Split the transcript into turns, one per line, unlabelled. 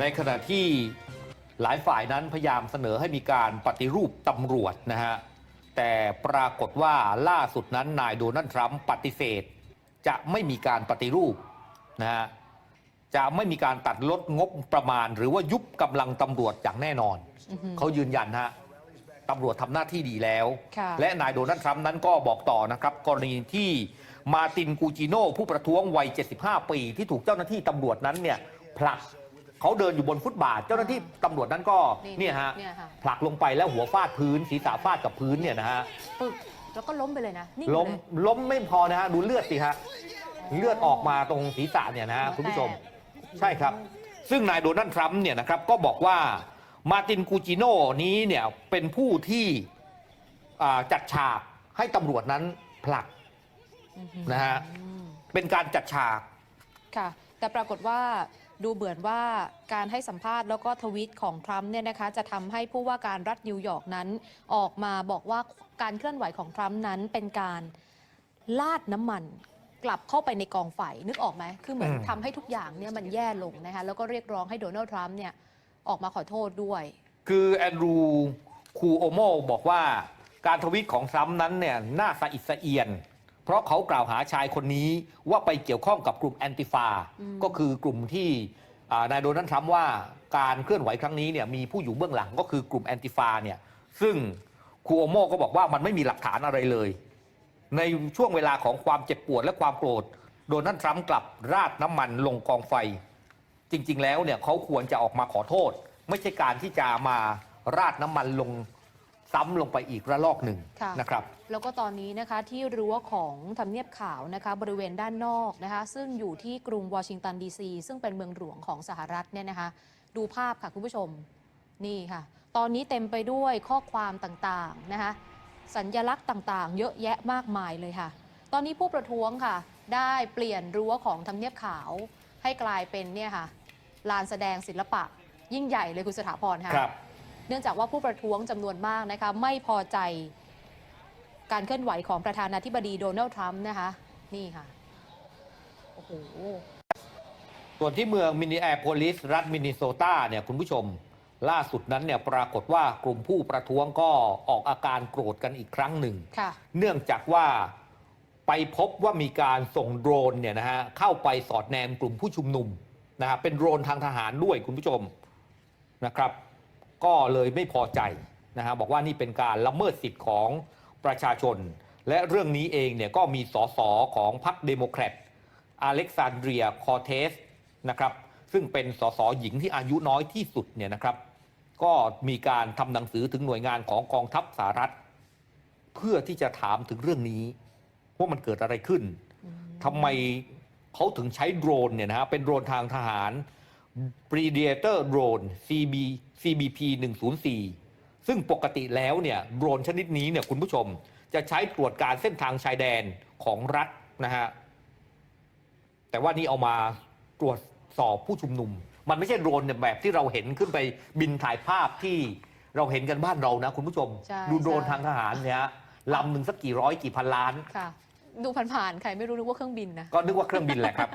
ในขณะที่หลายฝ่ายนั้นพยายามเสนอให้มีการปฏิรูปตำรวจนะฮะ แต่ปรากฏว่าล่าสุดนั้นนายโดนัลด์ทรัมป์ปฏิเสธ จะไม่มีการปฏิรูปนะฮะ จะไม่มีการตัดลดงบประมาณ หรือว่ายุบกำลังตำรวจอย่างแน่นอน
อือหือ
เขายืนยันฮะตำรวจทำหน้าที่ดีแล้ว
ค่ะ
และนายโดนัลด์ทรัมป์นั้นก็บอกต่อนะครับ กรณีที่มาร์ตินกูจิโน่ผู้ประท้วงวัย 75 ปี ที่ถูกเจ้าหน้าที่ตำรวจนั้นเนี่ยผลัก เขาเดินอยู่บนฟุตบาท เจ้าหน้าที่ตำรวจนั้นก็
นี่
เนี่ยฮะ
เนี่ยค่ะ
ผลักลงไปแล้วหัวฟาดพื้นศีรษะฟาดกับพื้นเนี่ยนะฮะ
ปึกแล้วก็ล้มไปเลยนะนิ่ง
ล้ม
เลย
ล้มไม่พอนะฮะดูเลือดสิฮะเลือดออกมาตรงศีรษะเนี่ยนะฮะคุณผู้ชม ใช่ครับ ซึ่งนายโดนัลด์ทรัมป์เนี่ยนะครับก็บอกว่ามาร์ตินกูจิโน่นี้เนี่ยเป็นผู้ที่อ่าจัดฉากให้ตำรวจนั้นผลัก
อื้อหือ
นะฮะ
อืม
เป็นการจัดฉาก
ค่ะ แต่ปรากฏว่า ดูเหมือนว่าการให้สัมภาษณ์แล้วก็ทวิตของทรัมป์เนี่ยนะคะจะทำให้ผู้ว่าการรัฐนิวยอร์กนั้น ออกมาบอกว่าการเคลื่อนไหวของทรัมป์นั้นเป็นการลาดน้ำมันกลับเข้าไปในกองไฟนึกออกไหมคือเหมือน
อืม
ทำให้ทุกอย่างเนี่ยมันแย่ลงนะคะแล้วก็เรียกร้องให้โดนัลด์ทรัมป์เนี่ยออกมาขอโทษด้วย
คือแอนดรูคูโอโมบอกว่าการทวิตของทรัมป์นั้นเนี่ยน่าสะอิดสะเอียน เพราะเขากล่าวหาชายคนนี้ว่าไปเกี่ยวข้องกับกลุ่มแอนติฟา
อืม
ก็คือกลุ่มที่อ่านายโดนัลด์ทรัมป์ว่าการเคลื่อนไหวครั้งนี้เนี่ยมีผู้อยู่เบื้องหลังก็คือกลุ่มแอนติฟาเนี่ยซึ่งคูโอโมก็บอกว่ามันไม่มีหลักฐานอะไรเลย ในช่วงเวลาของความเจ็บปวดและความโกรธ โดนัลด์ทรัมป์กลับราดน้ำมันลงกองไฟ จริง ๆ แล้วเนี่ยเขาควรจะออกมาขอโทษ ไม่ใช่การที่จะมาราดน้ำมันลง ซ้ำลงไปอีกระลอกหนึ่ง
ค่ะ
นะครับ
แล้วก็ตอนนี้นะคะที่รั้วของทำเนียบขาวนะคะบริเวณด้านนอกนะคะซึ่งอยู่ที่กรุงวอชิงตันดีซีซึ่งเป็นเมืองหลวงของสหรัฐเนี่ยนะคะดูภาพค่ะคุณผู้ชมนี่ค่ะ ตอนนี้เต็มไปด้วยข้อความต่างๆนะคะสัญญลักษณ์ต่างๆ เยอะแยะมากมายเลยค่ะ ตอนนี้ผู้ประท้วงค่ะ ได้เปลี่ยนรั้วของทำเนียบขาว ให้กลายเป็นเนี่ยค่ะลานแสดงศิลปะยิ่งใหญ่เลยคุณสถาพรค่ะ
ครับ
เนื่องจากว่าผู้ประท้วงจำนวนมากนะคะไม่พอใจการเคลื่อนไหวของประธานาธิบดีโดนัลด์ทรัมป์นะคะนี่ค่ะโอ้โห
ส่วนที่เมืองมินนิแอโพลิสรัฐมินนิโซตาเนี่ยคุณผู้ชมล่าสุดนั้นเนี่ยปรากฏว่ากลุ่มผู้ประท้วงก็ออกอาการโกรธกันอีกครั้งหนึ่ง
ค่ะ
เนื่องจากว่าไปพบว่ามีการส่งโดรนเนี่ยนะฮะเข้าไปสอดแนมกลุ่มผู้ชุมนุมนะฮะเป็นโดรนทางทหารด้วยคุณผู้ชมนะครับ ก็เลยไม่พอใจนะฮะบอกว่านี่เป็นการละเมิดสิทธิ์ของประชาชน และเรื่องนี้เองเนี่ยก็มีสสของพรรคเดโมแครตอเล็กซานเดรียคอเทสนะครับซึ่งเป็นสสหญิงที่อายุน้อยที่สุดเนี่ยนะครับก็มีการทำหนังสือถึงหน่วยงานของกองทัพสหรัฐ เพื่อที่จะถามถึงเรื่องนี้ว่ามันเกิดอะไรขึ้นทำไมเขาถึงใช้โดรนเนี่ยนะฮะเป็นโดรนทางทหาร Predator Drone CB CBP 104 ซึ่งปกติแล้วเนี่ยโดรนชนิดนี้เนี่ยคุณผู้ชมจะใช้ตรวจการเส้นทางชายแดนของรัฐนะฮะ แต่ว่านี่เอามาตรวจสอบผู้ชุมนุม มันไม่ใช่โดรนเนี่ยแบบที่เราเห็นขึ้นไปบินถ่ายภาพที่เราเห็นกันบ้านเรานะ คุณผู้ชม
ใช่
ดูโดรน
ใช่
ทางทหารเนี่ยฮะลำหนึ่งสักกี่ร้อยกี่พันล้าน
ค่ะ ดูผ่านๆ ใครไม่รู้นึกว่าเครื่องบินนะ
ก็นึกว่าเครื่องบินแหละครับ